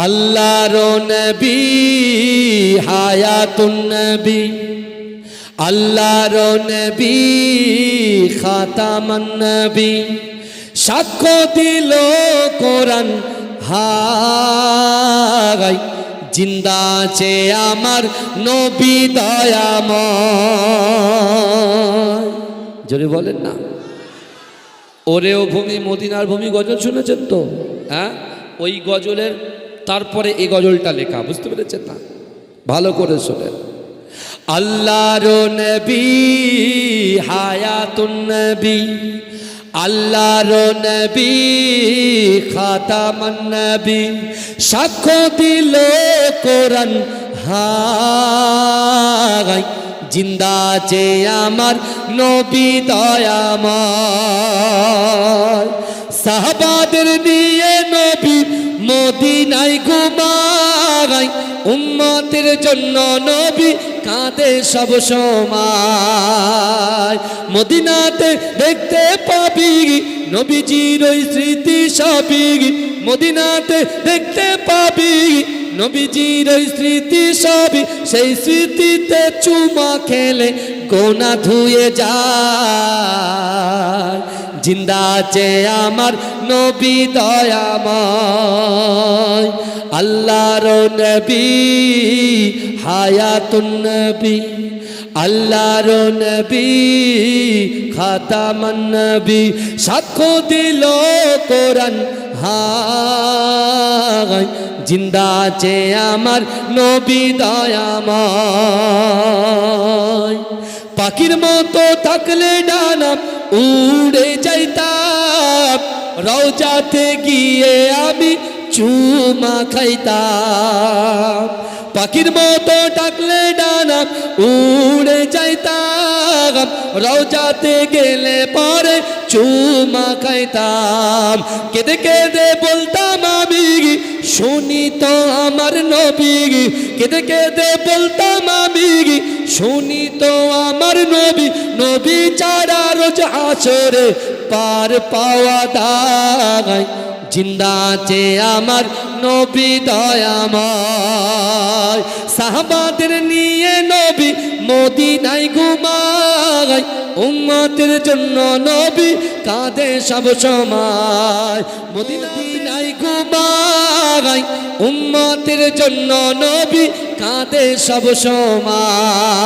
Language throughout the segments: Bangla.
আল্লাহর নবী, হায়াতুন নবী। আল্লাহর নবী, খাতামান নবী। সাক্ষ্য দিল কোরআন, হাই, জিন্দা আছে আমার নবী দয়াময়। জোরে বলেন না। ওরেও ভূমি, মদিনার ভূমি গজল শুনেছেন তো? হ্যাঁ? ওই গজলের তারপরে এই গজলটা লেখা, বুঝতে পেরেছেন না? ভালো করে শোনেন। আল্লাহর নবী হায়াতুন নবী, আল্লাহর নবী খাতামান সাক্ষ্য দিল কোরআন। হাই জিন্দা যে আমার নবী দয়াময়। সাহাবাদের নিয়ে নবী মদিনায় ঘুমাই উম্মতের জন্য নবী কাঁদে সব সময়। মদিনাতে দেখতে পাবি নবীজির ওই স্মৃতি সবই। মদিনাতে দেখতে পাবি নবীজির ওই স্মৃতি সবই। সেই স্মৃতিতে চুমা খেলে গোনা ধুয়ে যায়। জিন্দা আছে আমার নবী দয়াময়। আল্লাহর নবী, হায়াতুন নবী। আল্লাহর নবী, খাতামান নবী। সাক্ষ্য দিল কোরআন হাই জিন্দা আছে আমার নবী দয়াময়। পাখির মতো থাকলে ডানা উড়ে যাইতাম। রওজাতে গিয়ে আমি চুমা খাইতাম। পাখির মতো ডাকলে ডানা উড়ে যাইতাম। রওজাতে গেলে পরে চুমা খাইতাম। কেঁদে কেঁদে বলতাম আমি, শুনি তো আমার নবী। কেঁদে কেঁদে বলতাম শুনি তো আমার নবী নবী চারা রোজ আচরে পার পাওয়া দাগাই জিন্দা আছে আমার নবী দয়াময়। সাহাবাদের নিয়ে নবী মোদী মদিনায় ঘুমাই উম্মতের জন্য নবী কাঁদে সব সময়। মদিনায় ঘুমাই উম্মতের জন্য নবী কাঁদে সব সময়।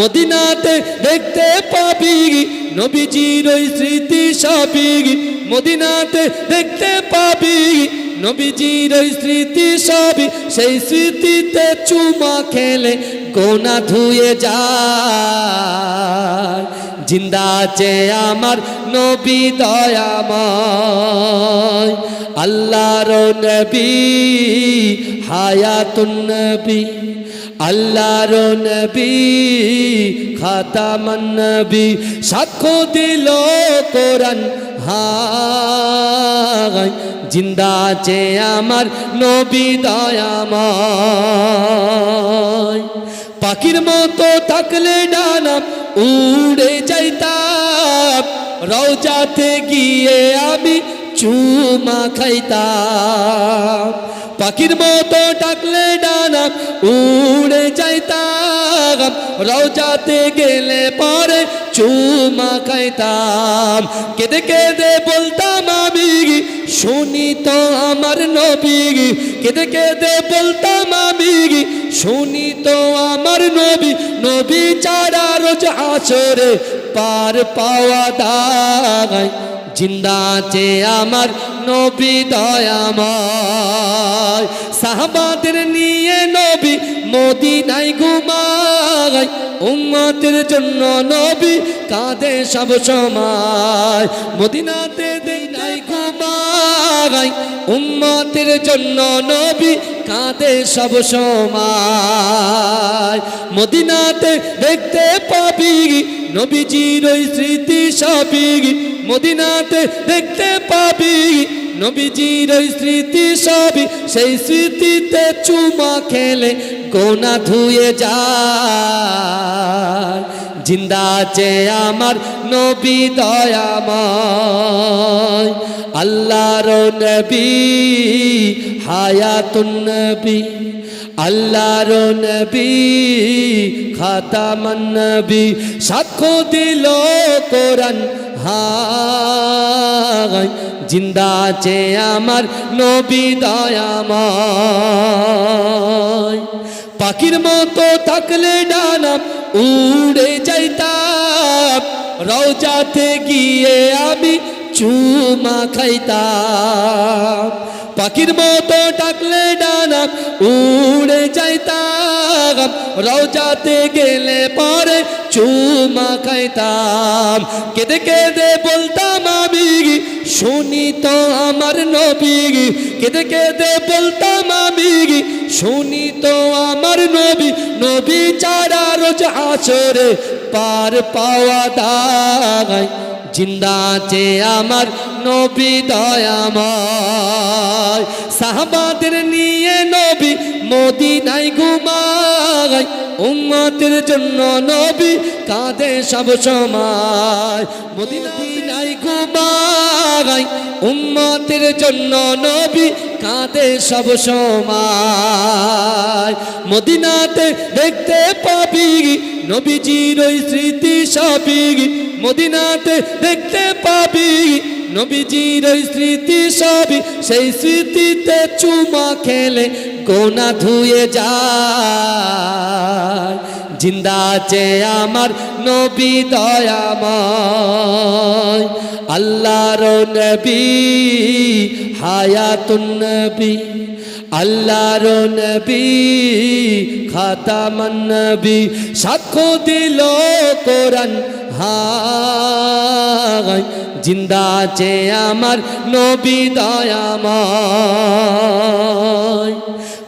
মদিনাতে দেখতে পাবি নবীজির ওই স্মৃতি সবই। মদিনাতে দেখতে পাবি নবীজির ওই স্মৃতি সবই। সেই স্মৃতিতে চুমা খেলে গোনা ধুয়ে যায়। জিন্দা আছে আমার নবী দয়াময়। আল্লাহর নবী, হায়াতুন নবী। আল্লাহর নবী, খাতামান নবী, সাক্ষ্য দিল কোরআন। হাই জিন্দা আছে আমার নবী দয়াময়। পাখির মতো থাকলে ডানা উড়ে যাইতাম। রওজাতে গিয়ে আমি চুমা খাইতাম। পাখির মতো ডাকলে ডানা উড়ে যাইতাম। রওজাতে গেলে পরে চুমা খাইতাম। কেঁদে কেঁদে বলতাম আমি, শুনি তো আমার নবী। কেঁদে কেঁদে বলতাম আমি, শুনি তো আমার নবী। নবী চারা রোজ আচরে পার পাওয়া দাগাই জিন্দা আছে আমার, নবী দয়াময়। সাহাবাদের নিয়ে নবী মদিনায় ঘুমাই উম্মতের জন্য নবী কাঁদে সব সময়। মদিনাতে দিনাই ঘুমাই উম্মতের জন্য নবী কাঁদে সব সময়। মদিনাতে দেখতে পাবি, নবীজির ওই স্মৃতি সবই। মদিনাতে দেখতে পাবি। নবীজির স্মৃতি সবই, সেই স্মৃতিতে চুমা খেলে গোনা ধুয়ে যায়। জিন্দা আছে আমার নবী দয়াময়, আল্লাহর নবী, হায়াতুন নবী। আল্লাহর নবী, খাতামান নবী, সাক্ষ্য দিল কোরআন। হাই জিন্দা আছে আমার নবী দয়াময়। পাখির মতো থাকলে ডানাম উড়ে যাইতাম। রওজাতে গিয়ে আমি চুমা খাইতাম। পাখির মতো ডাকলে ডানা, উড়ে যাইতাম রওজাতে গেলে পরে চুমা খাইতাম। কেঁদে কেঁদে বলতাম আমি, শুনি তো আমার নবী। কেঁদে কেঁদে বলতাম আমি, শুনি তো আমার নবী। নবী চারা রোজ আচরে পার পাওয়া দাগায় জিন্দা আছে আমার নবী দয়াময়। সাহাবাদের নিয়ে নবী মদিনায় ঘুমায়। উম্মতের জন্য নবী কাঁদে সব সময়। মদিনায় ঘুমায়। উম্মতের জন্য নবী কাঁদে সব সময়। মদিনাতে দেখতে পাবি নবীজির ওই স্মৃতি সবই মদিনাতে দেখতে পাবি। নবীজির ওই স্মৃতি সবই সেই স্মৃতিতে চুমা খেলে গোনা ধুয়ে যায়। জিন্দা আছে আমার নবী দয়াময়। আল্লাহর নবী, হায়াতুন নবী। আল্লাহর নবী, খাতামান নবী, সাক্ষ্য দিল কোরআন। হাই জিন্দা আছে আমার নবী দয়াময়।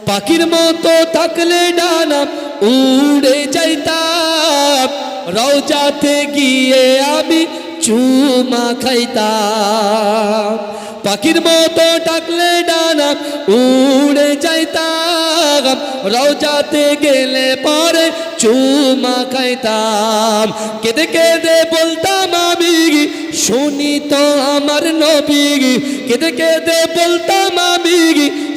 পাখির মতো থাকলে ডানা উড়ে যাইতাম। রওজাতে গিয়ে আমি চুমা খাইতাম। পাখির মতো ডাকলে ডানা, উড়ে যাইতাম রওজাতে গেলে পরে চুমা খাইতাম। কেঁদে কেঁদে বলতাম আমি, শুনি তো আমার নবী। কেঁদে কেঁদে বলতাম আমি,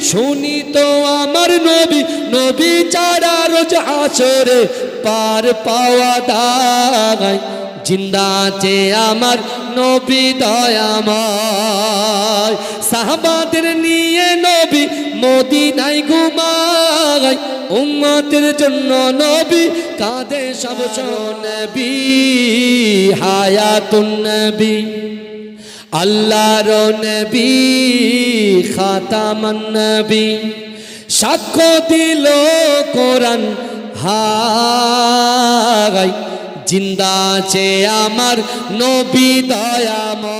শুনি তো আমার নবী। নবী চারা রোজ আচরে পার পাওয়া দাগায়। জিন্দা আছে আমার নবী দয়াময়। সাহাবাদের নিয়ে নবী মদিনায় ঘুমায়। উম্মতের জন্য নবী কাঁদে সব নবী। হায়াতুন নবী। আল্লাহর নবী, খাতামান নবী। সাক্ষ্য দিল কোরআন হাই জিন্দা আছে আমার নবী দয়াময়।